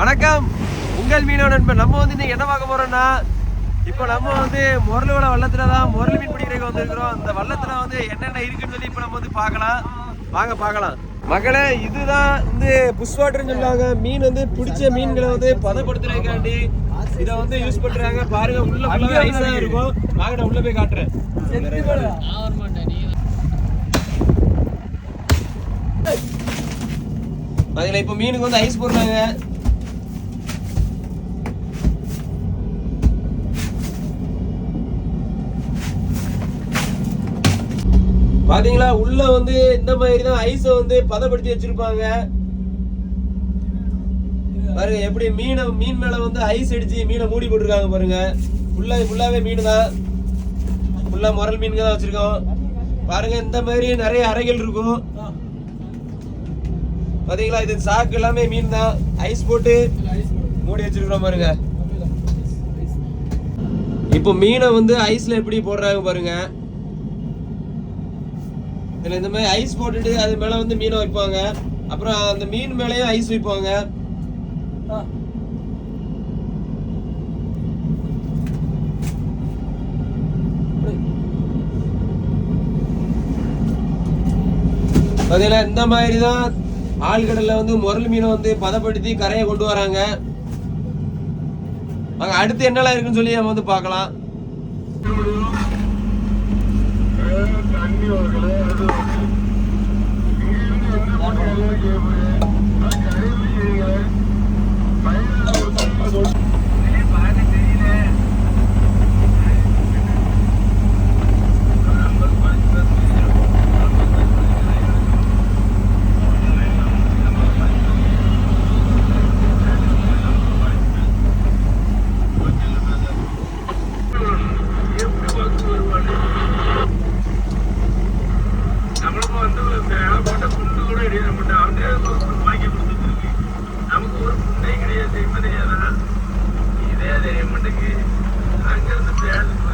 வணக்கம். உங்கள் மீனவ நண்பன் நம்ம வந்து இன்னைக்கு என்ன பார்க்க போறோம்னா இப்போ நம்ம வந்து முரளுவள வள்ளத்துல தான் முரளி மீன் பிடிக்கிறதுக்கு வந்திருக்கிறோம். அந்த வள்ளத்துல வந்து என்னென்ன இருக்குன்னு சொல்லி இப்போ நம்ம வந்து பார்க்கலாம். வாங்க பார்க்கலாம். மகளே இதுதான் வந்து புஷ் வாட்டர்னு சொல்லுவாங்க. மீன் வந்து பிடிச்ச மீன்களை வந்து பதப்படுத்துறதுக்காண்டி இதை வந்து யூஸ் பண்றாங்க. பாருங்க உள்ள ஃபுல்லாவே ஐஸ் தான் இருக்கும். வாங்க நான் உள்ள போய் காட்டுறேன். பாத்தீங்களா இப்போ மீனுக்கு வந்து ஐஸ் போடுறாங்க. பாத்தீங்களா? உள்ள வந்து இந்த மாதிரி தான் ஐஸை வந்து பதப்படுத்தி வச்சிருப்பாங்க. பாருங்க எப்படி மீனை மீன் மேல வந்து ஐஸ் அடிச்சு மீனை மூடி போட்டிருக்காங்க பாருங்க. ஃபுல்லா ஃபுல்லாவே மீன் தான் ஃபுல்லா முரல் மீன்கள் தான் வச்சிருக்கோம். பாருங்க இந்த மாதிரி நிறைய அறைகள் இருக்கும். பாத்தீங்களா? இது சாக்கு எல்லாமே மீன் தான் ஐஸ் போட்டு மூடி வச்சிருக்கிறோம் பாருங்க. இப்போ மீனை வந்து ஐஸ்ல எப்படி போடுறாங்க பாருங்க. இதில் இந்த மாதிரி ஐஸ் போட்டுட்டு அது மேலே வந்து மீனை வைப்பாங்க. அப்புறம் அந்த மீன் மேலேயும் ஐஸ் வைப்பாங்க. பாத்தீங்களா இந்த மாதிரி தான் ஆழ்கடலில் வந்து முரல் மீனை வந்து பதப்படுத்தி கரையை கொண்டு வராங்க. அங்கே அடுத்து என்னெல்லாம் இருக்குன்னு சொல்லி நம்ம வந்து பார்க்கலாம். நம்மளுக்கு புண்டை கிடையாது இதே தெரிய மாட்டேங்குது அங்கிருந்து பேருக்கு